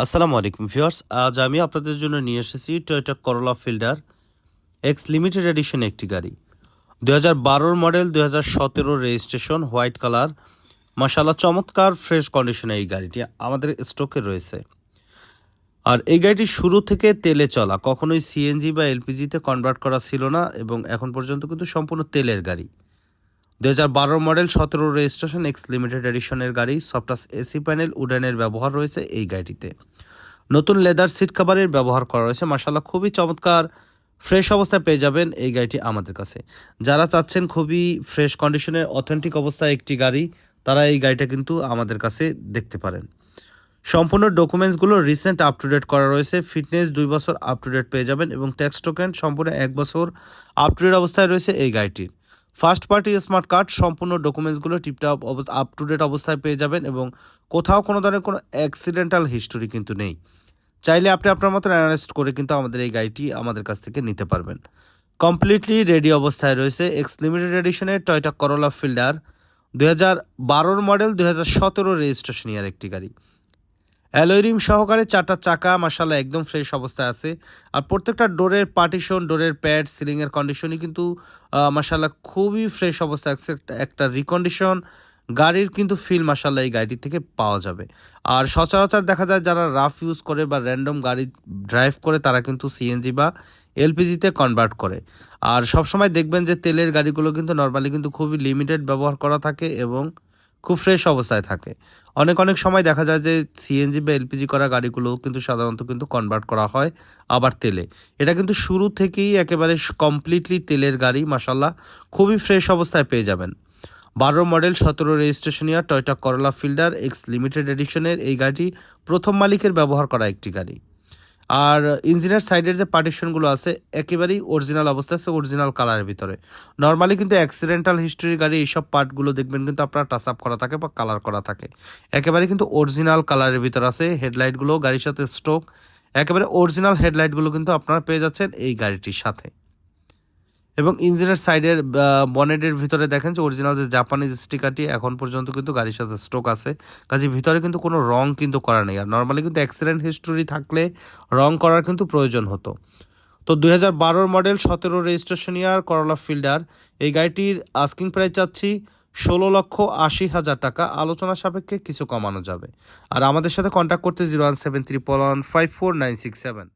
আসসালামু আলাইকুম ভিউয়ার্স, আজ আমি আপনাদের জন্য নিয়ে এসেছি Toyota Corolla Fielder X limited edition একটি গাড়ি। দু হাজার বারোর মডেল দু হাজার সতেরোর রেজিস্ট্রেশন হোয়াইট কালার মাসাল্লাহ চমৎকার ফ্রেশ কন্ডিশনে এই গাড়িটি আমাদের স্টকে রয়েছে। আর এই গাড়িটি শুরু থেকে তেলে চলা, কখনোই সিএনজি বা এলপিজিতে কনভার্ট করা ছিল না এবং এখন পর্যন্ত কিন্তু সম্পূর্ণ তেলের গাড়ি। দু হাজার বারো মডেল সতেরো রেজিস্ট্রেশন এক্স লিমিটেড এডিশনের গাড়ি সফটাস এসি প্যানেল উডেনের ব্যবহার রয়েছে এই গাড়িটিতে। নতুন লেদার সিট কাভারের ব্যবহার করা রয়েছে। মাসাল্লাহ খুবই চমৎকার ফ্রেশ অবস্থায় পেয়ে যাবেন এই গাড়িটি আমাদের কাছে। যারা চাচ্ছেন খুবই ফ্রেশ কন্ডিশনের অথেন্টিক অবস্থায় একটি গাড়ি, তারা এই গাড়িটা কিন্তু আমাদের কাছে দেখতে পারেন। সম্পূর্ণ ডকুমেন্টসগুলো রিসেন্ট আপ টু ডেট করা রয়েছে। ফিটনেস দুই বছর আপ টু ডেট পেয়ে যাবেন এবং ট্যাক্স টোকেন সম্পূর্ণ এক বছর আপ টু ডেট অবস্থায় রয়েছে এই গাড়িটির ফার্স্ট পার্টি স্মার্ট কার্ড সম্পূর্ণ ডকুমেন্টসগুলো টিপটপ আপ টু ডেট অবস্থায় পেয়ে যাবেন এবং কোথাও কোনো ধরনের কোনো অ্যাক্সিডেন্টাল হিস্টোরি কিন্তু নেই। চাইলে আপনি আপনার মতো অ্যানালাইজ করে কিন্তু আমাদের এই গাড়িটি আমাদের কাছ থেকে নিতে পারবেন। কমপ্লিটলি রেডি অবস্থায় রয়েছে এক্স লিমিটেড এডিশনের টয়টা করোলা ফিল্ডার দু হাজার বারোর মডেল দু হাজার সতেরো রেজিস্ট্রেশন ইয়ার একটি গাড়ি। অ্যালোয়রিম সহকারে চারটা চাকা মাসাল্লাহ একদম ফ্রেশ অবস্থায় আছে। আর প্রত্যেকটা ডোরের পার্টিশন ডোরের প্যাড সিলিংয়ের কন্ডিশনই কিন্তু মাসাল্লাহ খুবই ফ্রেশ অবস্থায় আছে। একটা- একটা রিকন্ডিশন গাড়ির কিন্তু ফিল মাসাল্লাহ এই গাড়িটি থেকে পাওয়া যাবে। আর সচরাচর দেখা যায় যারা রাফ ইউজ করে বা র্যান্ডম গাড়ি ড্রাইভ করে, তারা কিন্তু সিএনজি বা এলপিজিতে কনভার্ট করে। আর সবসময় দেখবেন যে তেলের গাড়িগুলো কিন্তু নর্মালি কিন্তু খুবই লিমিটেড ব্যবহার করা থাকে এবং খুব ফ্রেশ অবস্থায় থাকে। অনেক অনেক সময় দেখা যায় যে সিএনজি বা এলপিজি করা গাড়িগুলো কিন্তু সাধারণত কিন্তু কনভার্ট করা হয় আবার তেলে। এটা কিন্তু শুরু থেকেই একেবারে কমপ্লিটলি তেলের গাড়ি মাসাল্লাহ খুবই ফ্রেশ অবস্থায় পেয়ে যাবেন। বারো মডেল সতেরো রেজিস্ট্রেশনিয়া Toyota Corolla Fielder X limited এডিশনের এই গাড়িটি প্রথম মালিকের ব্যবহার করা একটি গাড়ি। আর ইঞ্জিনের সাইডের যে পার্টিশনগুলো আছে, একেবারেই অরিজিনাল অবস্থা আছে অরিজিনাল কালারের ভিতরে। নর্মালি কিন্তু অ্যাক্সিডেন্টাল হিস্ট্রির গাড়ি এইসব পার্টগুলো দেখবেন কিন্তু আপনার টাচ আপ করা থাকে বা কালার করা থাকে। একেবারে কিন্তু অরিজিনাল কালারের ভিতর আছে হেডলাইটগুলো গাড়ির সাথে স্টোক একেবারে অরিজিনাল হেডলাইটগুলো কিন্তু আপনারা পেয়ে যাচ্ছেন এই গাড়িটির সাথে। এবং ইঞ্জিনের সাইডের বনেটের ভিতরে দেখেন যে অরিজিনাল যে জাপানিজ স্টিকারটি এখন পর্যন্ত কিন্তু গাড়ির সাথে স্টোক আছে। কাজে ভিতরে কিন্তু কোনো রং কিন্তু করা নেই। আর নর্মালি কিন্তু অ্যাক্সিডেন্ট হিস্টোরি থাকলে রং করার কিন্তু প্রয়োজন হতো। তো দুই হাজার বারোর মডেল সতেরো রেজিস্ট্রেশন ইয়ার করলা ফিল্ডার এই গাড়িটির আস্কিং প্রাইস চাচ্ছি ষোলো লক্ষ আশি হাজার টাকা। আলোচনা সাপেক্ষে কিছু কমানো যাবে। আর আমাদের সাথে কন্ট্যাক্ট করতে zero one seven three one five four nine six seven